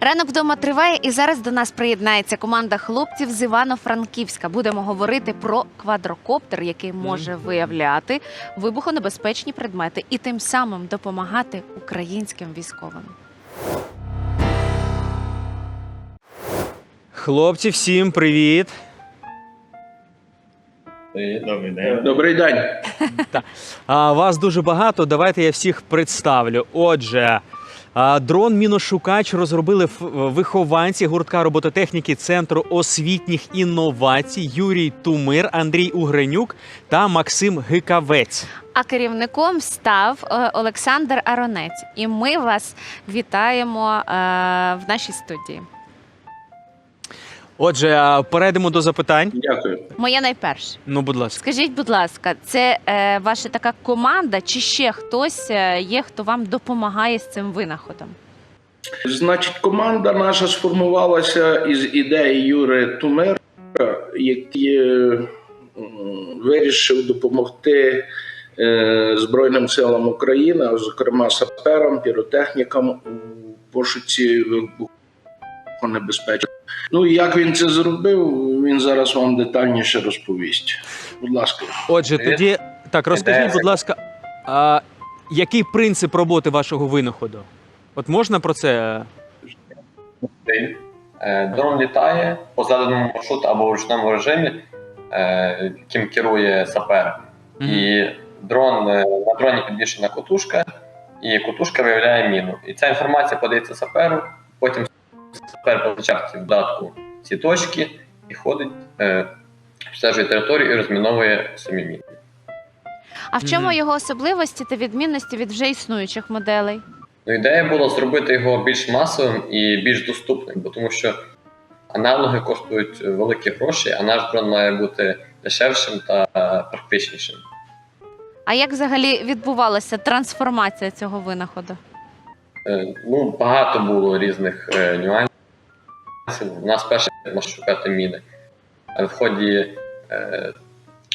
Ранок вдома триває, і зараз до нас приєднається команда хлопців з Івано-Франківська. Будемо говорити про квадрокоптер, який може виявляти вибухонебезпечні предмети і тим самим допомагати українським військовим. Хлопці, всім привіт! Добрий день. Добрий день. А, вас дуже багато. Давайте я всіх представлю. Отже, дрон Міношукач розробили вихованці гуртка робототехніки Центру освітніх інновацій Юрій Тумир, Андрій Угренюк та Максим Гикавець. А керівником став е, Олександр Аронець. І ми вас вітаємо е, в нашій студії. Отже, перейдемо до запитань. Дякую. Моє найперше. Ну, будь ласка. Скажіть, будь ласка, це е, ваша така команда, чи ще хтось е, є, хто вам допомагає з цим винаходом? Значить, команда наша сформувалася із ідеї Юри Тумера, який е, вирішив допомогти е, Збройним силам України, а зокрема саперам, піротехнікам у пошуці вибухонебезпечних. Ну і як він це зробив, він зараз вам детальніше розповість. Будь ласка. Отже, тоді так розкажіть, будь ласка, а, який принцип роботи вашого винаходу? От можна про це? Е, Дрон літає по заданому маршруту або в ручному режимі, е, яким керує сапер. І дрон е, на дроні підвішена котушка, і котушка виявляє міну. І ця інформація подається саперу. Потім сапер позначав ці додатку ці точки і ходить, е, обстежує територію і розміновує самі міни. А в чому його особливості та відмінності від вже існуючих моделей? Ну, ідея була зробити його більш масовим і більш доступним, бо тому що аналоги коштують великі гроші, а наш дрон має бути дешевшим та практичнішим. А як взагалі відбувалася трансформація цього винаходу? Е, Ну, багато було різних е, нюансів. У нас перше можна шукати міни. В ході е,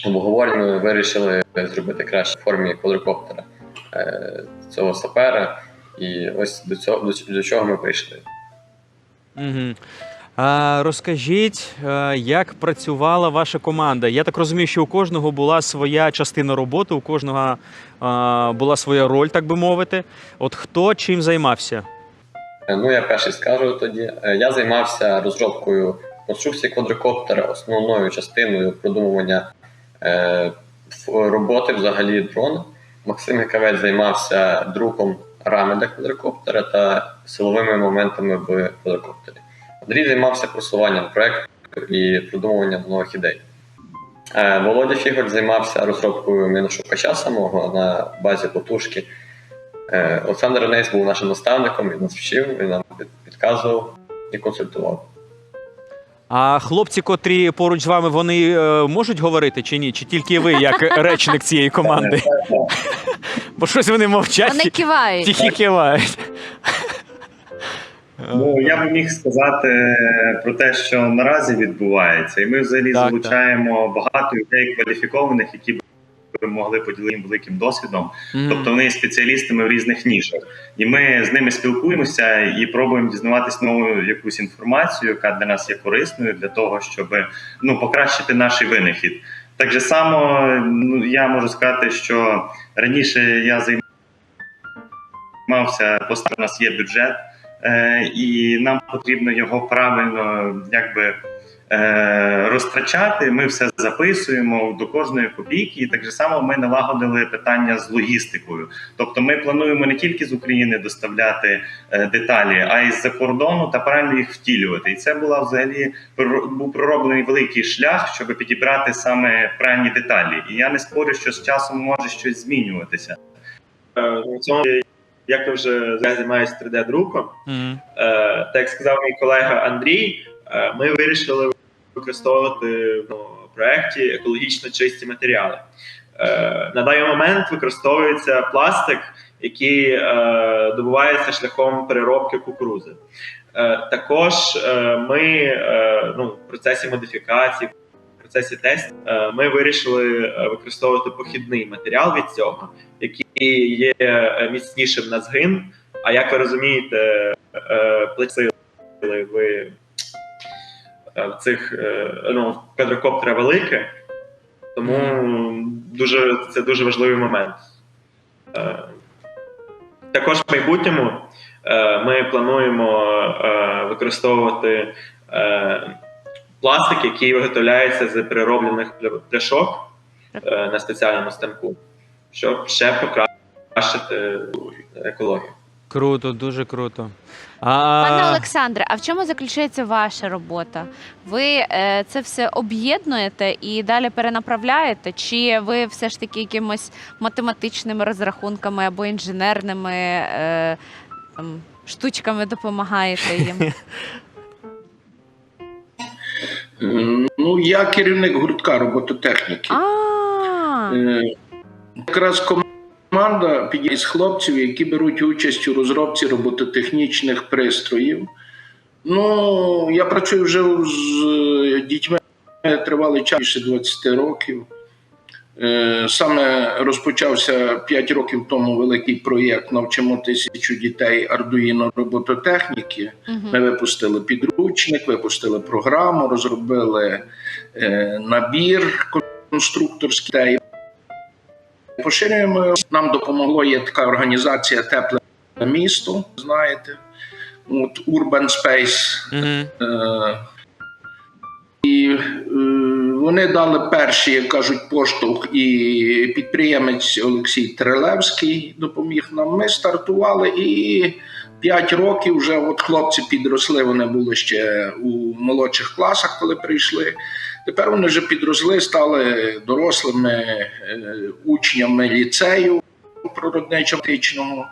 обговорень ми вирішили зробити краще в формі квадрокоптера е, цього сапера. І ось до цього до, до чого ми прийшли. Угу. А, розкажіть, е, як працювала ваша команда? Я так розумію, що у кожного була своя частина роботи, у кожного а, була своя роль, так би мовити. От хто чим займався? Е, Ну, я перший скажу тоді. Е, Я займався розробкою конструкції квадрокоптера, основною частиною продумування е, роботи взагалі дрона. Максим Гекавець займався друком рами для квадрокоптера та силовими моментами в квадрокоптері. Андрій займався просуванням проекту і продумуванням нових ідей. Володя Фігор займався розробкою міношукача самого на базі потужки. Е, Олександр Ранець був нашим наставником, він нас вчив, він нам підказував і консультував. А хлопці, котрі поруч з вами, вони е, можуть говорити чи ні? Чи тільки ви, як речник цієї команди? Бо щось вони мовчать, Вони кивають. тільки кивають. Ну, я би міг сказати про те, що наразі відбувається, і ми взагалі Так, залучаємо багато людей кваліфікованих, які б могли поділитися великим досвідом. Мгм. Тобто вони є спеціалістами в різних нішах, і ми з ними спілкуємося і пробуємо дізнаватись нову якусь інформацію, яка для нас є корисною для того, щоб ну покращити наш винахід. Так же само ну, я можу сказати, що раніше я займався, у нас є бюджет, і нам потрібно його правильно якби. е, Розтрачати, ми все записуємо до кожної копійки, і так же само ми налагодили питання з логістикою. Тобто, ми плануємо не тільки з України доставляти е, деталі, а й з-за кордону та правильно їх втілювати. І це була взагалі був пророблений великий шлях, щоб підібрати саме правильні деталі. І я не спорю, що з часом може щось змінюватися. Е, як я вже зараз займаюся 3D-друком, Мгм. е, так як сказав мій колега Андрій, е, ми вирішили використовувати в ну, проєкті екологічно чисті матеріали. Е, На даний момент використовується пластик, який е, добувається шляхом переробки кукурузи. Е, Також е, ми е, ну, в процесі модифікації, в процесі тесту, е, ми вирішили е, використовувати похідний матеріал від цього, який є е, міцнішим на згин. А як ви розумієте, е, плексил в, е, цих е, ну, квадрокоптера велике, тому дуже, це дуже важливий момент. Також в майбутньому ми плануємо використовувати пластик, який виготовляється з перероблених пляшок на спеціальному станку, щоб ще покращити екологію. Круто, дуже круто. А, Пане Олександре, а в чому заключається ваша робота? Ви е, це все об'єднуєте і далі перенаправляєте? Чи ви все ж таки якимось математичними розрахунками або інженерними е, там, штучками допомагаєте їм? Ну, я керівник гуртка робототехніки. А, Е, Якраз команда підійде з хлопців, які беруть участь у розробці робототехнічних пристроїв. Ну, я працюю вже з е, дітьми тривалий час більше 20 років. Е, Саме розпочався 5 років тому великий проєкт Навчимо тисячу дітей Ардуїно робототехніки. Ми випустили підручник, випустили програму, розробили е, набір конструкторський. Поширюємо. Нам допомогло є така організація Тепле місто. Знаєте, от Urban Space. Мгм. Е, і е, вони дали перший, як кажуть, поштовх, і підприємець Олексій Трилевський допоміг нам. Ми стартували і 5 років вже от хлопці підросли. Вони були ще у молодших класах, коли прийшли. Тепер вони вже підросли, стали дорослими е, учнями ліцею природничо-птичного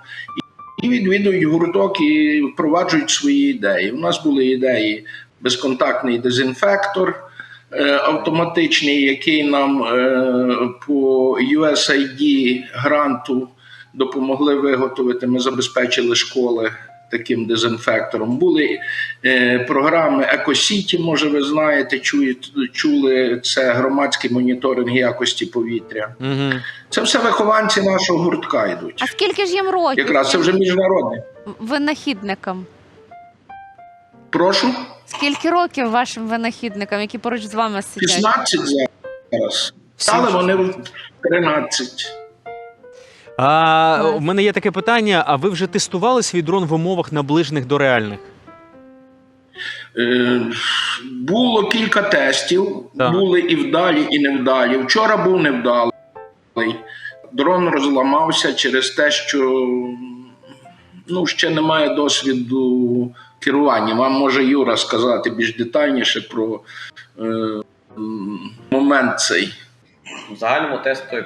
і відвідують гурток і впроваджують свої ідеї. У нас були ідеї безконтактний дезінфектор е, автоматичний, який нам е, по USAID гранту допомогли виготовити. Ми забезпечили школи таким дезінфектором. Були е, програми Екосіті, може, ви знаєте, чуєте, чули це громадський моніторинг якості повітря. Мгм. Це все вихованці нашого гуртка йдуть. а скільки ж їм років? Якраз це вже міжнародне. винахідникам? Прошу. Скільки років вашим винахідникам, які поруч з вами сидять? 16 зараз. Стали вони в 13. А, у мене є таке питання: а ви вже тестували свій дрон в умовах наближених до реальних? Е, було кілька тестів, Так. були і вдалі, і невдалі. Вчора був невдалий. Дрон розламався через те, що ну, ще немає досвіду керування. Вам може Юра сказати більш детальніше про е, момент цей. В загальному тести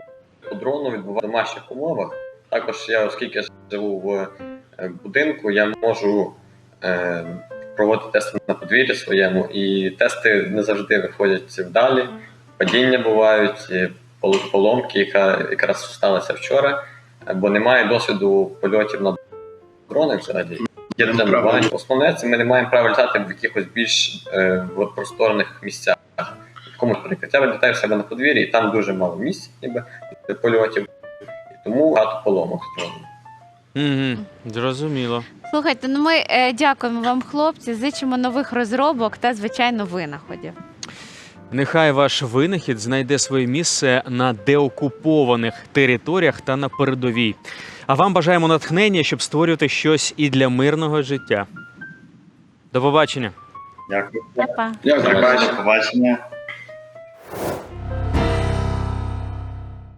по дрону відбуваються в домашніх умовах. Також я, оскільки живу в е, будинку, я можу е, проводити тести на подвір'ї своєму, і тести не завжди виходять вдалі. Падіння бувають, поломки, яка якраз сталася вчора, е, бо немає досвіду польотів на дрони взагалі. Є Ну, тренування. Основне це ми не маємо права літати в якихось більш е, просторних місцях. Кому, наприклад, я вилітаю в себе на подвір'ї, і там дуже мало місць, ніби для польотів, і тому багато поломок з дроном. Угу. Зрозуміло. Слухайте, ну ми е, дякуємо вам, хлопці. Зичимо нових розробок та звичайно винаходів. Нехай ваш винахід знайде своє місце на деокупованих територіях та на передовій. А вам бажаємо натхнення, щоб створювати щось і для мирного життя. До побачення. Дякую. Па-па. Дякую. До побачення. you